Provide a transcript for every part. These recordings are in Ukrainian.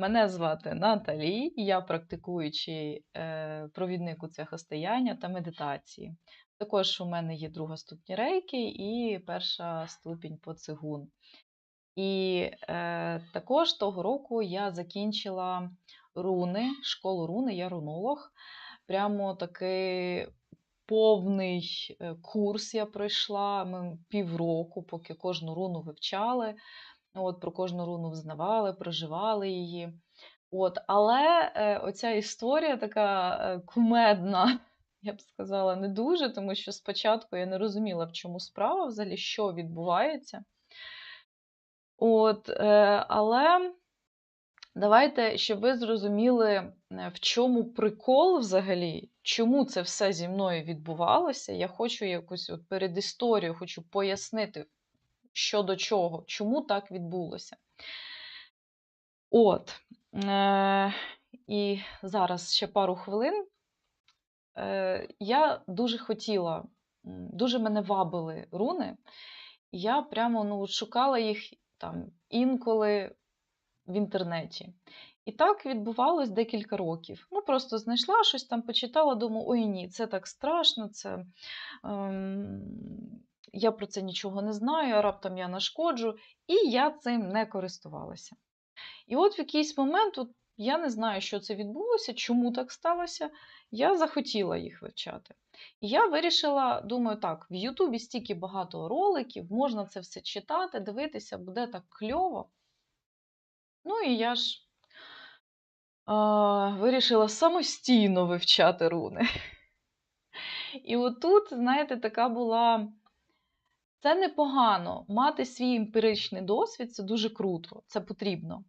Мене звати Наталі, я практикуючий е, провідник у цвяхостояння та медитації. Також у мене є друга ступінь рейки і перша ступінь по цигун. І е, також того року я закінчила руни, школу руни, я рунолог. Прямо такий повний е, курс я пройшла. Ми півроку, поки кожну руну вивчали. От, Про кожну руну взнавали, проживали її. От, Але е, оця історія така е, кумедна, я б сказала, не дуже, тому що спочатку я не розуміла, в чому справа, взагалі, що відбувається. От, е, Але давайте, щоб ви зрозуміли, е, в чому прикол взагалі, чому це все зі мною відбувалося. Я хочу якусь от передісторію, хочу пояснити, що до чого, чому так відбулося. От. Е- І зараз ще пару хвилин. Е- Я дуже хотіла, дуже мене вабили руни. Я прямо ну, шукала їх там інколи в інтернеті. І так відбувалось декілька років. Ну, просто знайшла щось там, почитала, думаю, ой ні, це так страшно, це ем, я про це нічого не знаю, а раптом я нашкоджу, і я цим не користувалася. І от в якийсь момент, от, я не знаю, що це відбулося, чому так сталося, я захотіла їх вивчати. І я вирішила, думаю, так, в Ютубі стільки багато роликів, можна це все читати, дивитися, буде так кльово. Ну і я ж а, вирішила самостійно вивчати руни. І отут, знаєте, така була це непогано. Мати свій емпіричний досвід це дуже круто, це потрібно.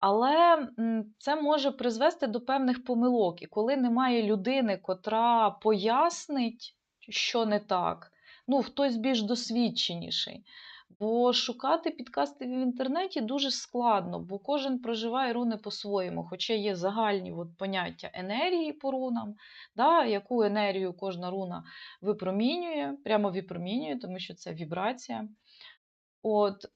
Але це може призвести до певних помилок. І коли немає людини, котра пояснить, що не так, ну, хтось більш досвідченіший. Бо шукати підкасти в інтернеті дуже складно, бо кожен проживає руни по-своєму, хоча є загальні от поняття енергії по рунам, да, яку енергію кожна руна випромінює, прямо випромінює, тому що це вібрація. От,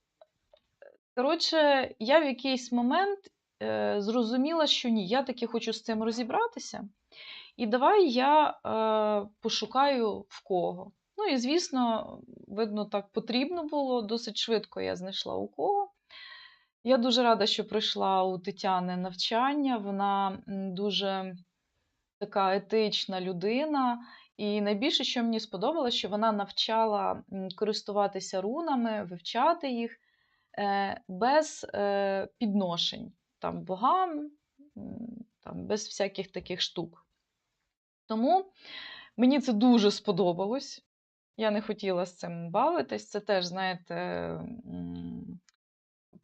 Коротше, я в якийсь момент е, зрозуміла, що ні, я таки хочу з цим розібратися. І давай я е, пошукаю в кого. Ну і, звісно, видно, так потрібно було. Досить швидко я знайшла у кого. Я дуже рада, що пройшла у Тетяни навчання. Вона дуже така етична людина. І найбільше, що мені сподобалося, що вона навчала користуватися рунами, вивчати їх е, без е, підношень там, богам, там, без всяких таких штук. Тому мені це дуже сподобалось. Я не хотіла з цим бавитись. Це теж, знаєте,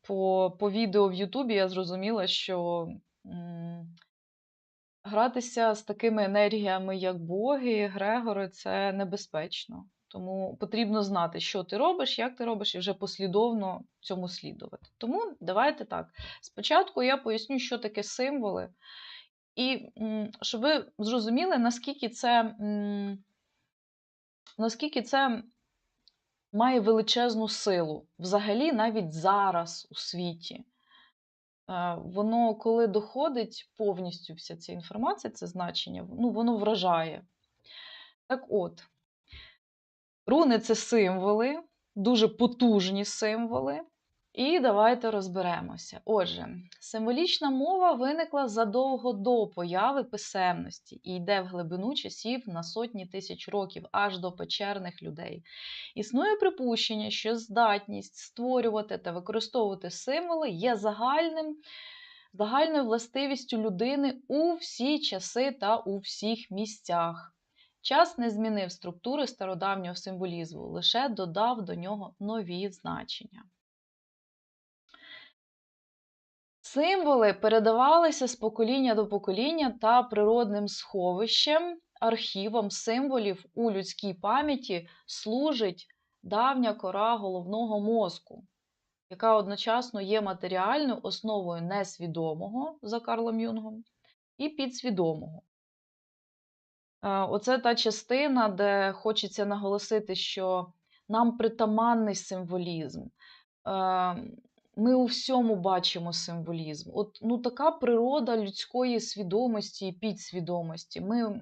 по по відео в Ютубі я зрозуміла, що гратися з такими енергіями, як боги, Грегори, це небезпечно. Тому потрібно знати, що ти робиш, як ти робиш, і вже послідовно цьому слідувати. Тому давайте так. Спочатку я поясню, що таке символи, і щоб ви зрозуміли, наскільки це наскільки це має величезну силу взагалі навіть зараз у світі. Е, воно, коли доходить повністю вся ця інформація, це значення, ну, воно вражає. Так от, руни це символи, дуже потужні символи, і давайте розберемося. Отже, символічна мова виникла задовго до появи писемності і йде в глибину часів на сотні тисяч років аж до печерних людей. Існує припущення, що здатність створювати та використовувати символи є загальним. Загальною властивістю людини у всі часи та у всіх місцях. Час не змінив структури стародавнього символізму, лише додав до нього нові значення. Символи передавалися з покоління до покоління та природним сховищем, архівом символів у людській пам'яті служить давня кора головного мозку, яка одночасно є матеріальною основою несвідомого за Карлом Юнгом і підсвідомого. Оце та частина, де хочеться наголосити, що нам притаманний символізм. Ми у всьому бачимо символізм. От ну, така природа людської свідомості і підсвідомості. Ми,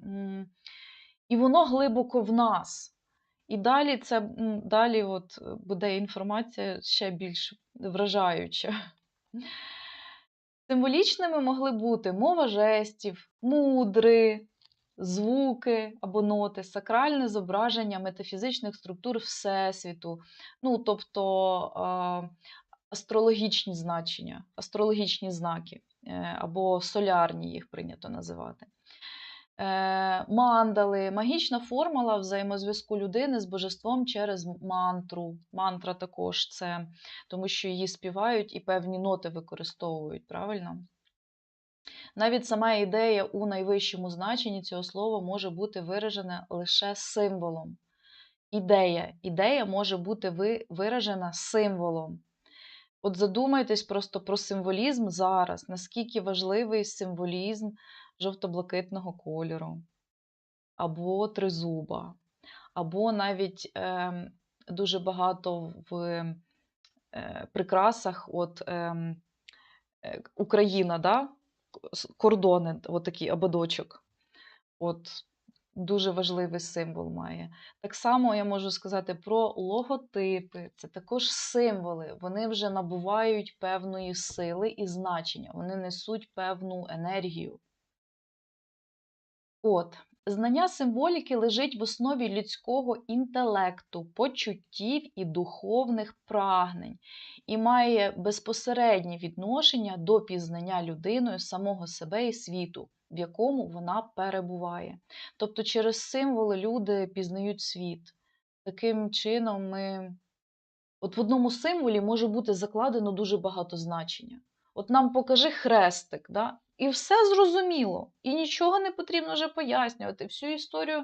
І воно глибоко в нас. І далі це далі от буде інформація ще більш вражаюча. Символічними могли бути мова жестів, мудри, звуки або ноти, сакральне зображення метафізичних структур Всесвіту, ну, тобто е, астрологічні значення, астрологічні знаки, е, або солярні їх прийнято називати. Е, мандали, магічна формула взаємозв'язку людини з божеством через мантру. Мантра також це, тому що її співають і певні ноти використовують, правильно? Навіть сама ідея у найвищому значенні цього слова може бути виражена лише символом. Ідея Ідея може бути виражена символом. От задумайтесь просто про символізм зараз, наскільки важливий символізм жовто-блакитного кольору, або тризуба, або навіть е, дуже багато в е, прикрасах от е, Україна, да? кордони, от такий ободочок. От Дуже важливий символ має. Так само я можу сказати про логотипи. Це також символи. Вони вже набувають певної сили і значення, вони несуть певну енергію. От, знання символіки лежить в основі людського інтелекту, почуттів і духовних прагнень і має безпосереднє відношення до пізнання людиною самого себе і світу, в якому вона перебуває. Тобто, через символи люди пізнають світ. Таким чином, ми. От в одному символі може бути закладено дуже багато значення. От нам покажи хрестик, да? І все зрозуміло. І нічого не потрібно вже пояснювати. Всю історію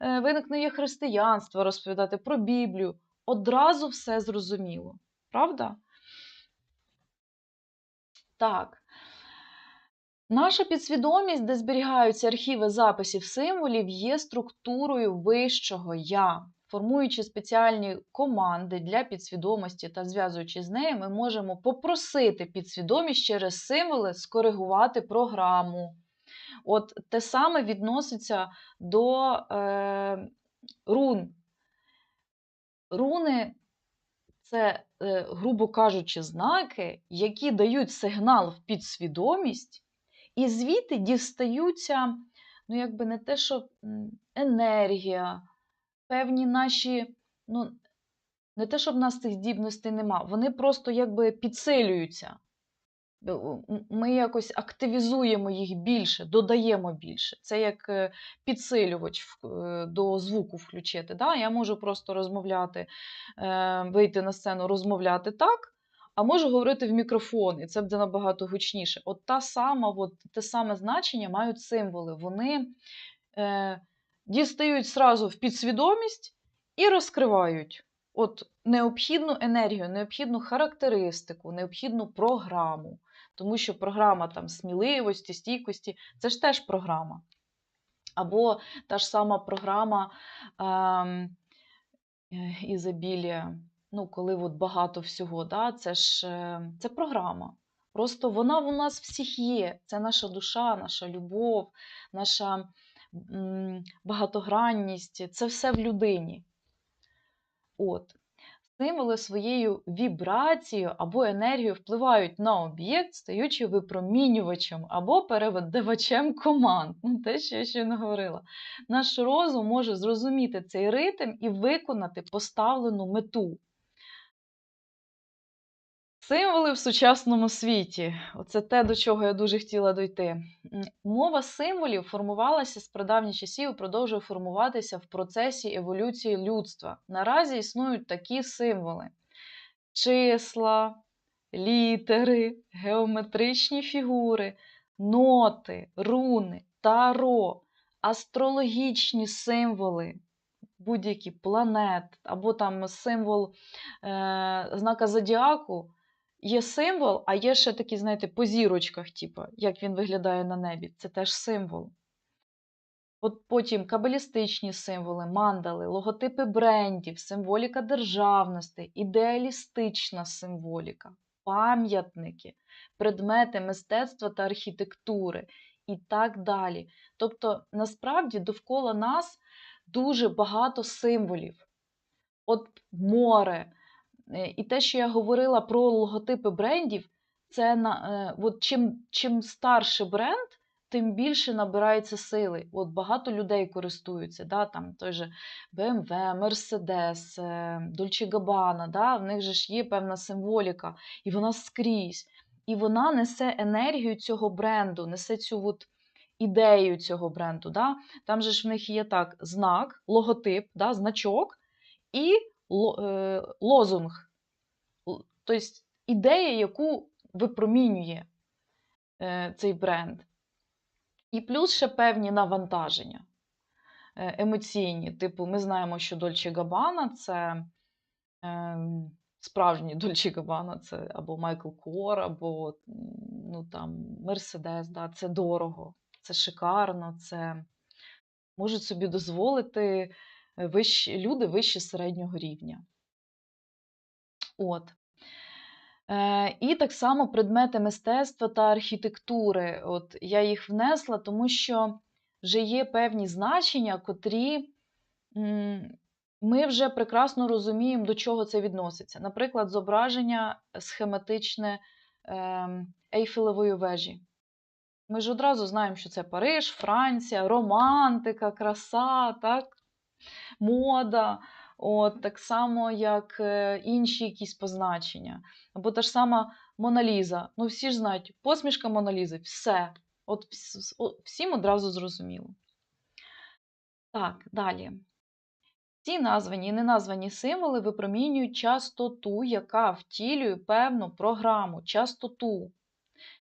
е, виникнення християнства розповідати про Біблію. Одразу все зрозуміло. Правда? Так. Наша підсвідомість, де зберігаються архіви записів символів, є структурою вищого я. Формуючи спеціальні команди для підсвідомості та зв'язуючи з нею, ми можемо попросити підсвідомість через символи скоригувати програму. От Те саме відноситься до е, рун. Руни це, е, грубо кажучи, знаки, які дають сигнал в підсвідомість, і звідти дістаються, ну, якби не те, що енергія певні наші, ну, не те, щоб в нас цих здібностей нема, вони просто якби підсилюються. Е, ми якось активізуємо їх більше, додаємо більше. Це як е, підсилювач е, до звуку включити. Да? Я можу просто розмовляти, вийти на сцену, розмовляти так, а можу говорити в мікрофон, і це буде набагато гучніше. От та сама, от, те саме значення мають символи. Вони дістають сразу в підсвідомість і розкривають от необхідну енергію, необхідну характеристику, необхідну програму. Тому що програма там сміливості, стійкості це ж теж програма. Або та ж сама програма ем, е, ізобілія, ну, коли от багато всього, да, це ж е, це програма. Просто вона у нас всіх є. Це наша душа, наша любов, наша багатогранність це все в людині. От. Символи своєю вібрацією або енергією впливають на об'єкт, стаючи випромінювачем або передавачем команд. Ну, Те, що я ще не говорила. Наш розум може зрозуміти цей ритм і виконати поставлену мету. Символи в сучасному світі оце те, до чого я дуже хотіла дойти. Мова символів формувалася з прадавніх часів і продовжує формуватися в процесі еволюції людства. Наразі існують такі символи: числа, літери, геометричні фігури, ноти, руни, таро, астрологічні символи. Будь-які планет, або там символ е, знака зодіаку є символ, а є ще такі, знаєте, по зірочках, типу, як він виглядає на небі. Це теж символ. От Потім кабалістичні символи, мандали, логотипи брендів, символіка державності, ідеалістична символіка. пам'ятники, предмети мистецтва та архітектури і так далі. Тобто, насправді довкола нас дуже багато символів. От море. Е, І те, що я говорила про логотипи брендів, це на, е, от чим, чим старше бренд, тим більше набирається сили. От багато людей користуються, да, там той же BMW, Mercedes, е, Dolce Gabbana, да, в них же ж є певна символіка, і вона скрізь. І вона несе енергію цього бренду, несе цю от ідею цього бренду. Да? Там же ж в них є так: знак, логотип, да, значок і лозунг. Тобто ідея, яку випромінює е, цей бренд. І плюс ще певні навантаження е, емоційні. Типу, ми знаємо, що Дольче Габана це е, справжній Дольче Габана, це або Майкл Кор, або ну, там, Мерседес. Да, це дорого, це шикарно, це можуть собі дозволити е, вищі, люди вище середнього рівня. От. Е, і так само предмети мистецтва та архітектури. От я їх внесла, тому що вже є певні значення, котрі ми вже прекрасно розуміємо, до чого це відноситься. Наприклад, зображення схематичне ем, Ейфелевої вежі. Ми ж одразу знаємо, що це Париж, Франція, романтика, краса, так? Мода. От, так само, як е, інші якісь позначення. Або та ж сама Моналіза. Ну, всі ж знають, посмішка Моналізи, все. От всім одразу зрозуміло. Так, далі. Ці названі і неназвані символи випромінюють частоту, яка втілює певну програму, частоту.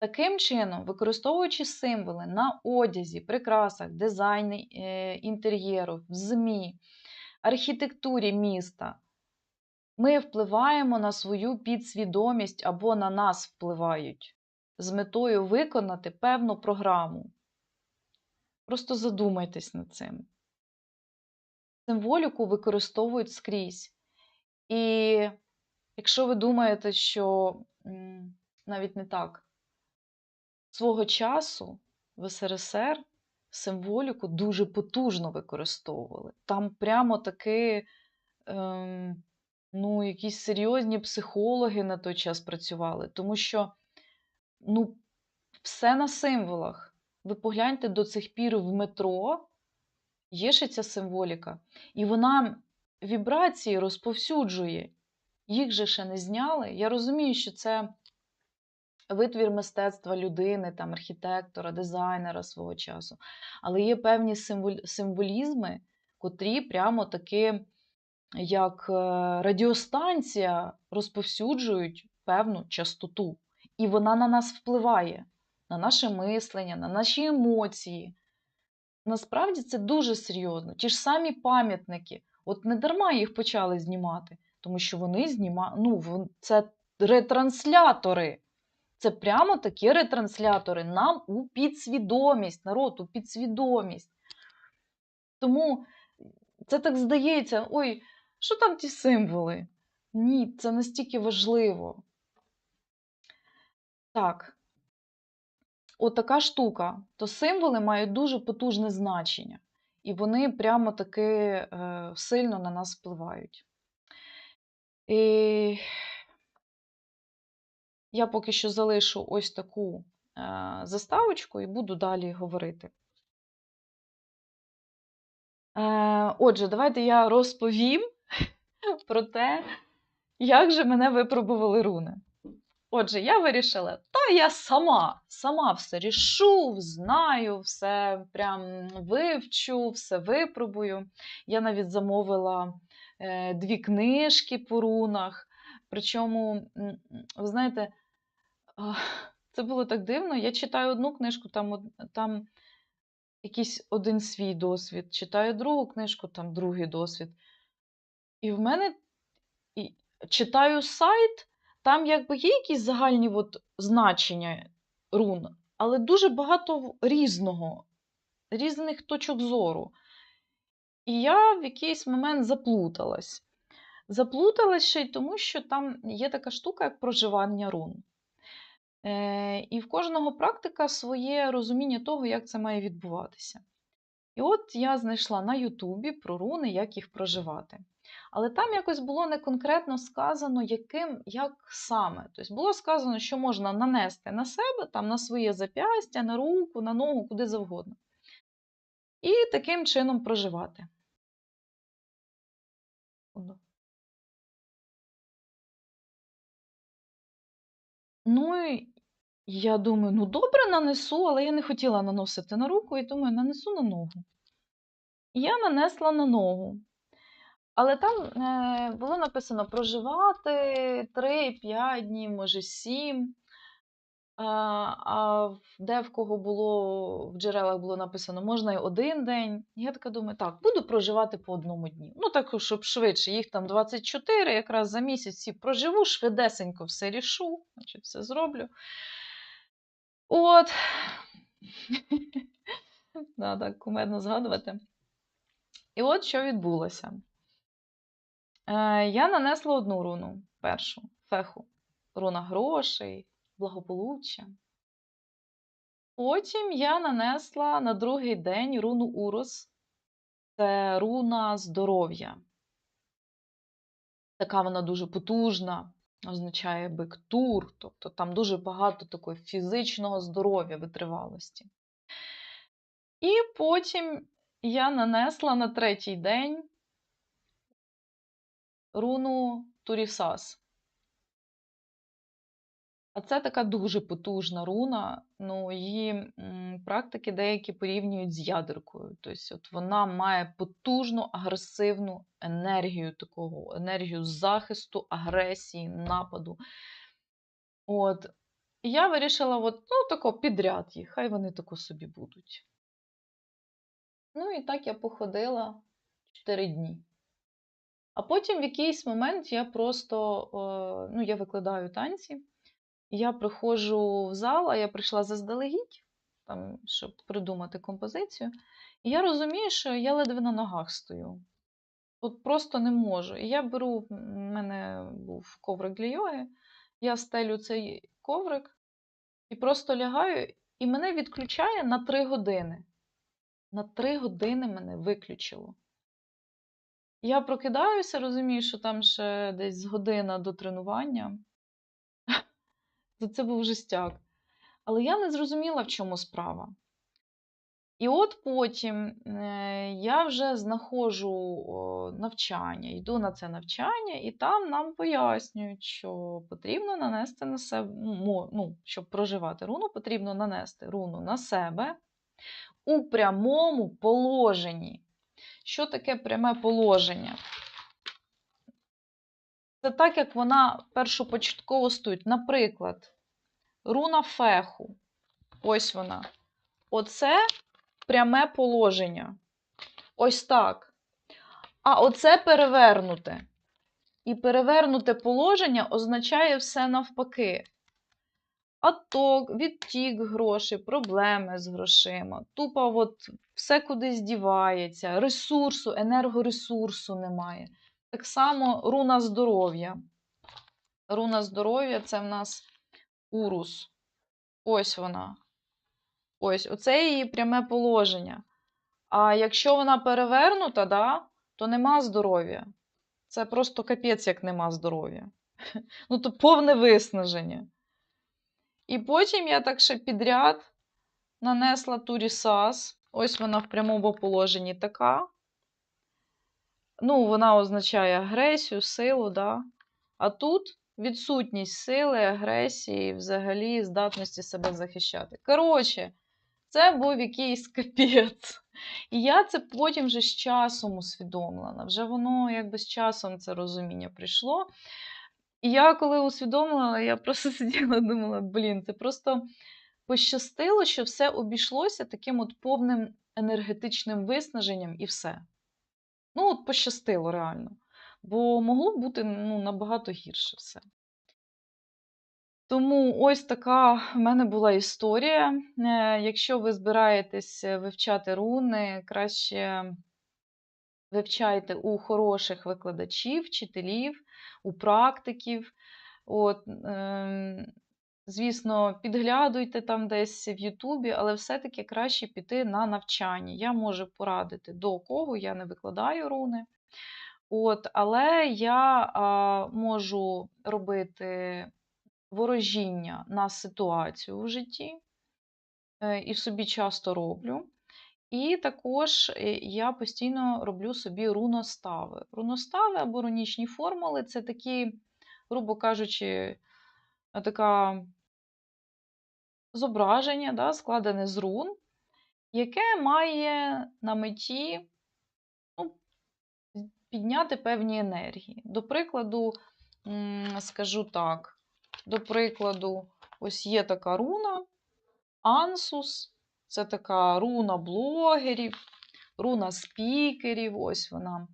Таким чином, використовуючи символи на одязі, прикрасах, дизайні е, інтер'єру, в ЗМІ, архітектурі міста, ми впливаємо на свою підсвідомість або на нас впливають з метою виконати певну програму. Просто задумайтесь над цим. Символіку використовують скрізь. І якщо ви думаєте, що навіть не так, свого часу в СРСР символіку дуже потужно використовували. Там прямо таки ем, ну, якісь серйозні психологи на той час працювали, тому що ну, все на символах. Ви погляньте до цих пір в метро, є ще ця символіка, і вона вібрації розповсюджує. Їх же ще не зняли. Я розумію, що це витвір мистецтва людини, там, архітектора, дизайнера свого часу. Але є певні символізми, котрі прямо таки, як е, радіостанція, розповсюджують певну частоту. І вона на нас впливає, на наше мислення, на наші емоції. Насправді це дуже серйозно. Ті ж самі пам'ятники, от не дарма їх почали знімати, тому що вони знімають, ну, це ретранслятори. Це прямо такі ретранслятори нам у підсвідомість, народ, у підсвідомість. Тому це так здається, ой, що там ті символи? Ні, це настільки важливо. Так. От така штука. То символи мають дуже потужне значення. І вони прямо таки е, сильно на нас впливають. І я поки що залишу ось таку е, заставочку і буду далі говорити. Е, отже, давайте я розповім про те, як же мене випробували руни. Отже, я вирішила, та я сама, сама все рішу, знаю, все прям вивчу, все випробую. Я навіть замовила е, дві книжки по рунах. Причому, ви знаєте, це було так дивно. Я читаю одну книжку, там, там якийсь один свій досвід, читаю другу книжку, там другий досвід. І в мене і читаю сайт, там якби є якісь загальні от значення рун, але дуже багато різного, різних точок зору. І я в якийсь момент заплуталась. Заплуталась ще й тому, що там є така штука, як проживання рун. Е, І в кожного практика своє розуміння того, як це має відбуватися. І от я знайшла на Ютубі про руни, як їх проживати. Але там якось було не конкретно сказано, яким, як саме. Тобто було сказано, що можна нанести на себе, там, на своє зап'ястя, на руку, на ногу, куди завгодно. І таким чином проживати. Ну, і я думаю, ну добре, нанесу, але я не хотіла наносити на руку і думаю, нанесу на ногу. Я нанесла на ногу. Але там е, було написано проживати 3-5 днів, може 7. А, де в кого було в джерелах було написано, можна й один день. Я така думаю, так, буду проживати по одному дні. Ну, так, щоб швидше, їх там 24, якраз за місяць всі проживу, швидесенько все рішу, значить, все зроблю. От. да, так, кумедно згадувати. І от що відбулося. Е, Я нанесла одну руну першу феху. Руна грошей, благополуччя. Потім я нанесла на другий день руну Урос. Це руна здоров'я. Така вона дуже потужна, означає бектур, тобто там дуже багато такої фізичного здоров'я, витривалості. І потім я нанесла на третій день руну Турісас. А це така дуже потужна руна. Ну, Її практики деякі порівнюють з ядеркою. Тобто, от вона має потужну агресивну енергію такого, енергію захисту, агресії, нападу. От. І я вирішила, от, ну, тако підряд їх, хай вони тако собі будуть. Ну, і так я походила 4 дні. А потім в якийсь момент я просто ну, я викладаю танці, я приходжу в зал, а я прийшла заздалегідь, там, щоб придумати композицію. І я розумію, що я ледве на ногах стою. От просто не можу. І я беру, в мене був коврик для йоги, я стелю цей коврик і просто лягаю, і мене відключає на три години. На три години мене виключило. Я прокидаюся, розумію, що там ще десь година до тренування. То це був жестяк. Але я не зрозуміла, в чому справа. І от потім е, я вже знаходжу навчання, йду на це навчання, і там нам пояснюють, що потрібно нанести на себе, ну, ну, щоб проживати руну, потрібно нанести руну на себе у прямому положенні. Що таке пряме положення? Це так, як вона першопочатково стоїть. Наприклад, руна феху. Ось вона. Оце пряме положення. Ось так. А оце перевернуте. І перевернуте положення означає все навпаки. Аток, відтік грошей, проблеми з грошима. Тупо от все кудись дівається, ресурсу, енергоресурсу немає. Так само руна здоров'я. Руна здоров'я це в нас урус. Ось вона. Ось, оце її пряме положення. А якщо вона перевернута, да, то нема здоров'я. Це просто капець, як нема здоров'я. Ну, то повне виснаження. І потім я так ще підряд нанесла турісас. Ось вона в прямому положенні така. Ну, вона означає агресію, силу, да? а тут відсутність сили, агресії, взагалі здатності себе захищати. Коротше, це був якийсь капець. І я це потім вже з часом усвідомлена. Вже воно якби з часом це розуміння прийшло. І я коли усвідомила, я просто сиділа і думала, блін, це просто пощастило, що все обійшлося таким от повним енергетичним виснаженням і все. Ну, от пощастило реально. Бо могло бути ну, набагато гірше все. Тому ось така в мене була історія. Е, якщо ви збираєтесь вивчати руни, краще вивчайте у хороших викладачів, вчителів, у практиків. От, ем, звісно, підглядуйте там десь в Ютубі, але все-таки краще піти на навчання. Я можу порадити до кого, я не викладаю руни. От, але я а, можу робити ворожіння на ситуацію в житті, е, і собі часто роблю. І також е, я постійно роблю собі руностави. Руностави або рунічні формули це такі, грубо кажучи, така зображення, да, складене з рун, яке має на меті ну, підняти певні енергії. До прикладу, скажу так, до прикладу, ось є така руна, Ансус, це така руна блогерів, руна спікерів, ось вона.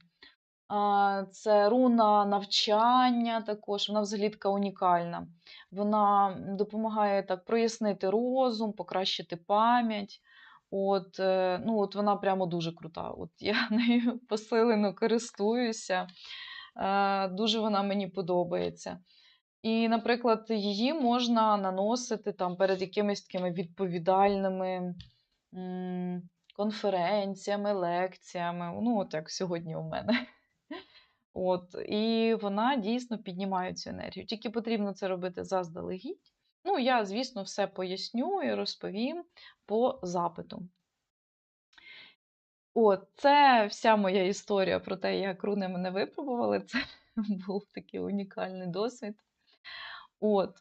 Це руна навчання також, вона взагалі така унікальна. Вона допомагає так прояснити розум, покращити пам'ять. От, е, ну, от Вона прямо дуже крута. От Я нею посилено користуюся, е, дуже вона мені подобається. І, наприклад, її можна наносити там перед якимись такими відповідальними конференціями, лекціями. Ну, от як сьогодні у мене. От, І вона дійсно піднімає цю енергію. Тільки потрібно це робити заздалегідь. Ну, я, звісно, все поясню і розповім по запиту. От, це вся моя історія про те, як руни мене випробували. Це був такий унікальний досвід. От.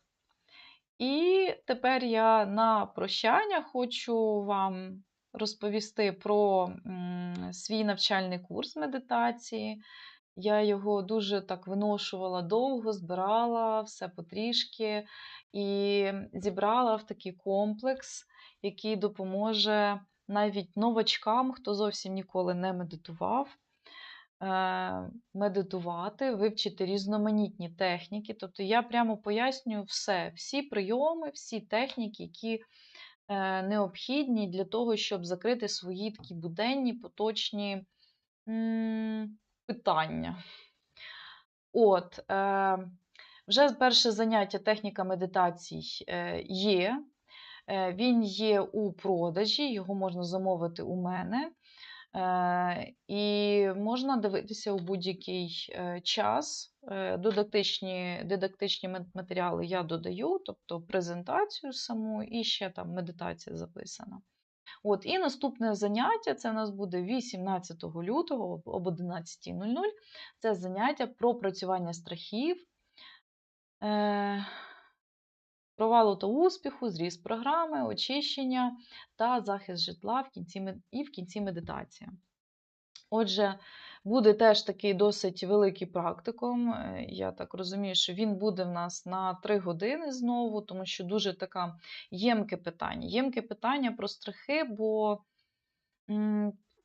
І тепер я на прощання хочу вам розповісти про свій навчальний курс медитації. Я його дуже так виношувала довго, збирала все потрішки і зібрала в такий комплекс, який допоможе навіть новачкам, хто зовсім ніколи не медитував, е, медитувати, вивчити різноманітні техніки. Тобто я прямо пояснюю все, всі прийоми, всі техніки, які е, необхідні для того, щоб закрити свої такі буденні, поточні питання. От, е, вже перше заняття техніка медитацій е, є. Е, він є у продажі, його можна замовити у мене. Е, і можна дивитися у будь-який час. Дидактичні дидактичні матеріали я додаю, тобто презентацію саму, і ще там медитація записана. От, І наступне заняття це у нас буде 18 лютого об 11.00. Це заняття про працювання страхів, е, провалу та успіху, зріст програми, очищення та захист житла в кінці, і в кінці медитації. Отже, Буде теж такий досить великий практикум. Е, я так розумію, що він буде в нас на 3 години знову, тому що дуже таке ємке питання. Ємке питання про страхи, бо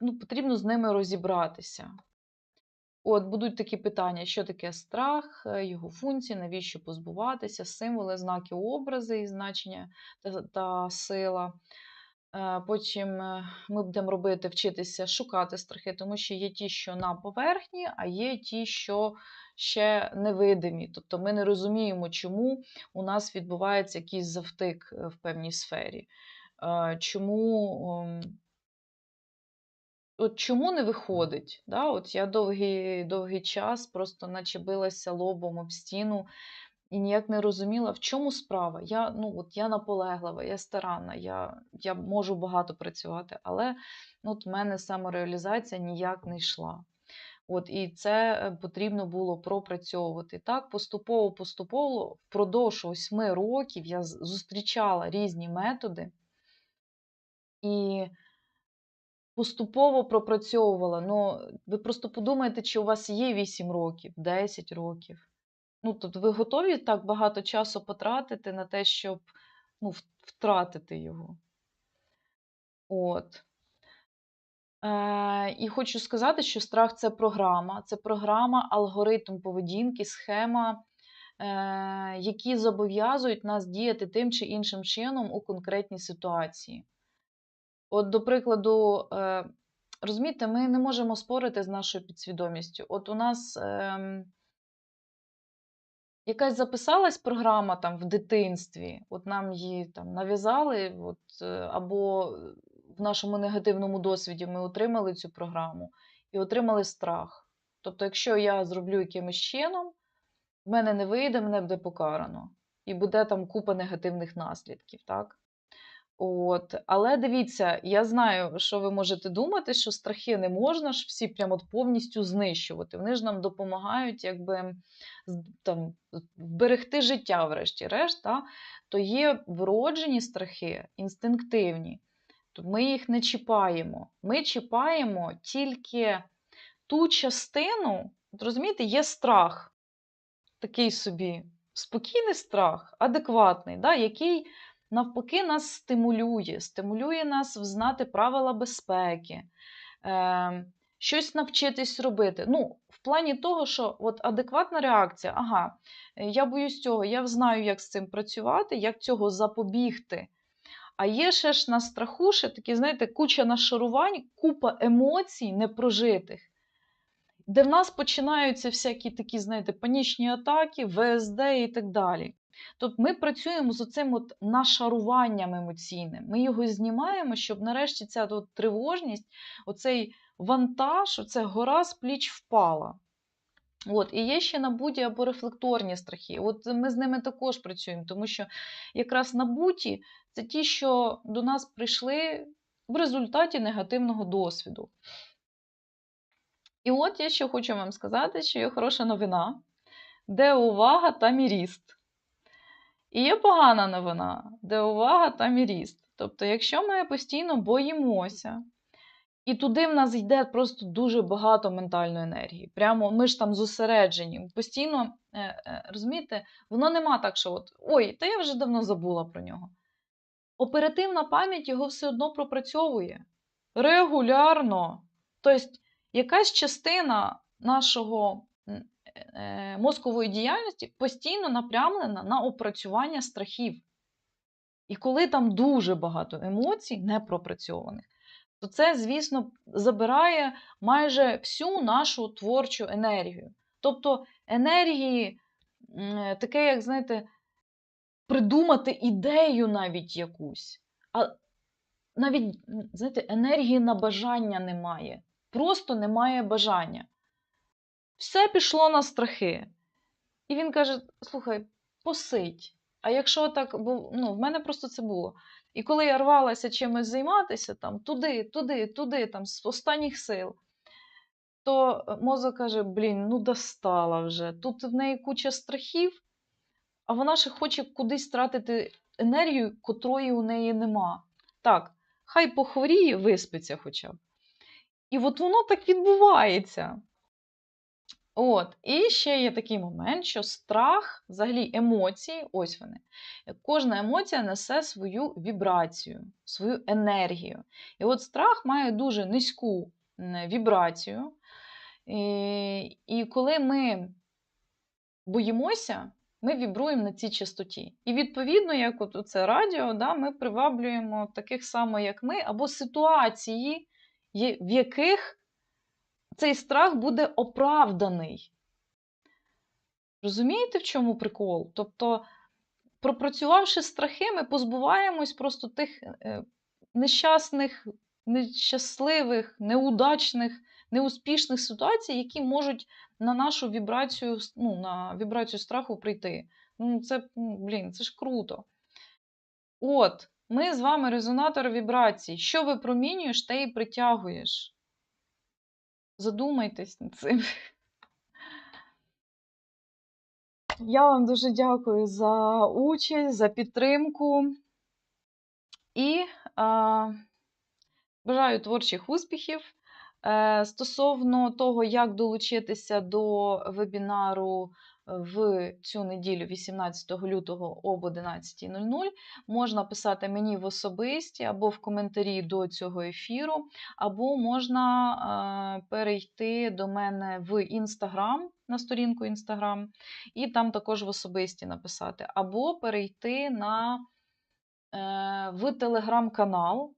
ну, потрібно з ними розібратися. От, будуть такі питання, що таке страх, е, його функції, навіщо позбуватися, символи, знаки, образи і значення та, та сила. Е, потім е, ми будемо робити, вчитися шукати страхи, тому що є ті, що на поверхні, а є ті, що ще невидимі. Тобто ми не розуміємо, чому у нас відбувається якийсь завтик е, в певній сфері. Чому ем, от чому не виходить? От Я довгий довгий час просто наче билася лобом об стіну і ніяк не розуміла, в чому справа. Я ну, от я наполеглива, я старанна, я я можу багато працювати, але ну, от в мене самореалізація ніяк не йшла. От, І це е, потрібно було пропрацьовувати. Так, поступово-поступово впродовж восьми років я зустрічала різні методи і поступово пропрацьовувала. Ну, Ви просто подумайте, чи у вас є 8 років, 10 років. Ну, тобто ви готові так багато часу потратити на те, щоб ну, втратити його. От. Е, І хочу сказати, що страх це програма, це програма, алгоритм поведінки, схема, е, які зобов'язують нас діяти тим чи іншим чином у конкретній ситуації. От, до прикладу, е, розумієте, ми не можемо спорити з нашою підсвідомістю. От у нас ем, якась записалась програма там в дитинстві, от нам її там нав'язали, от, е, або в нашому негативному досвіді ми отримали цю програму і отримали страх. Тобто, якщо я зроблю якимось чином, в мене не вийде, мене буде покарано. І буде там купа негативних наслідків, так? От. Але дивіться, я знаю, що ви можете думати, що страхи не можна ж всі прямо повністю знищувати. Вони ж нам допомагають якби там, вберегти життя, врешті-решт. То є вроджені страхи, інстинктивні. То ми їх не чіпаємо. Ми чіпаємо тільки ту частину, от розумієте, є страх, такий собі спокійний страх, адекватний, да, який навпаки нас стимулює, стимулює нас взнати правила безпеки, е, щось навчитись робити. Ну, в плані того, що от адекватна реакція, ага, я боюсь цього, я знаю, як з цим працювати, як цього запобігти. А є ще ж на страху, ще такі, знаєте, куча нашарувань, купа емоцій непрожитих, де в нас починаються всякі такі, знаєте, панічні атаки, ВСД і так далі. Тобто ми працюємо з оцим от нашаруванням емоційним. Ми його знімаємо, щоб нарешті ця от тривожність, оцей вантаж, оця гора з пліч впала. От, і є ще набуті або рефлекторні страхи. От ми з ними також працюємо, тому що якраз набуті це ті, що до нас прийшли в результаті негативного досвіду. І от я ще хочу вам сказати, що є хороша новина, де увага, там і ріст. І є погана новина, де увага, там і ріст. Тобто, якщо ми постійно боїмося, і туди в нас йде просто дуже багато ментальної енергії. Прямо ми ж там зосереджені. Постійно, е, е, розумієте, воно нема так, що от ой, та я вже давно забула про нього. Оперативна пам'ять його все одно пропрацьовує регулярно. Тобто, якась частина нашого мозкової діяльності постійно напрямлена на опрацювання страхів. І коли там дуже багато емоцій непропрацьованих, то це, звісно, забирає майже всю нашу творчу енергію. Тобто енергії, таке, як, знаєте, придумати ідею навіть якусь. А навіть, знаєте, енергії на бажання немає. Просто немає бажання. Все пішло на страхи. І він каже: слухай, посидь. А якщо так, бо ну, в мене просто це було. І коли я рвалася чимось займатися, там, туди, туди, туди, там, з останніх сил, то мозок каже: блін, ну достала вже. Тут в неї куча страхів, а вона ще хоче кудись тратити енергію, котрої у неї нема. Так, хай похворіє, виспиться хоча б. І от воно так відбувається. От, і ще є такий момент, що страх, взагалі емоції, ось вони. Кожна емоція несе свою вібрацію, свою енергію. І от страх має дуже низьку вібрацію. І, і коли ми боїмося, ми вібруємо на цій частоті. І відповідно, як от це радіо, да, ми приваблюємо таких само, як ми, або ситуації, в яких цей страх буде оправданий. Розумієте, в чому прикол? Тобто, пропрацювавши страхи, ми позбуваємось просто тих е, нещасних, нещасливих, неудачних, неуспішних ситуацій, які можуть на нашу вібрацію, ну, на вібрацію страху прийти. Ну, це, ну, блін, це ж круто. От, ми з вами резонатор вібрацій. Що випромінюєш, те і притягуєш. Задумайтесь над цим. Я вам дуже дякую за участь, за підтримку. І а, бажаю творчих успіхів. Е, стосовно того, як долучитися до вебінару в цю неділю, 18 лютого об 11.00, можна писати мені в особисті або в коментарі до цього ефіру, або можна е, перейти до мене в Інстаграм, на сторінку Інстаграм, і там також в особисті написати, або перейти на, е, в телеграм-канал.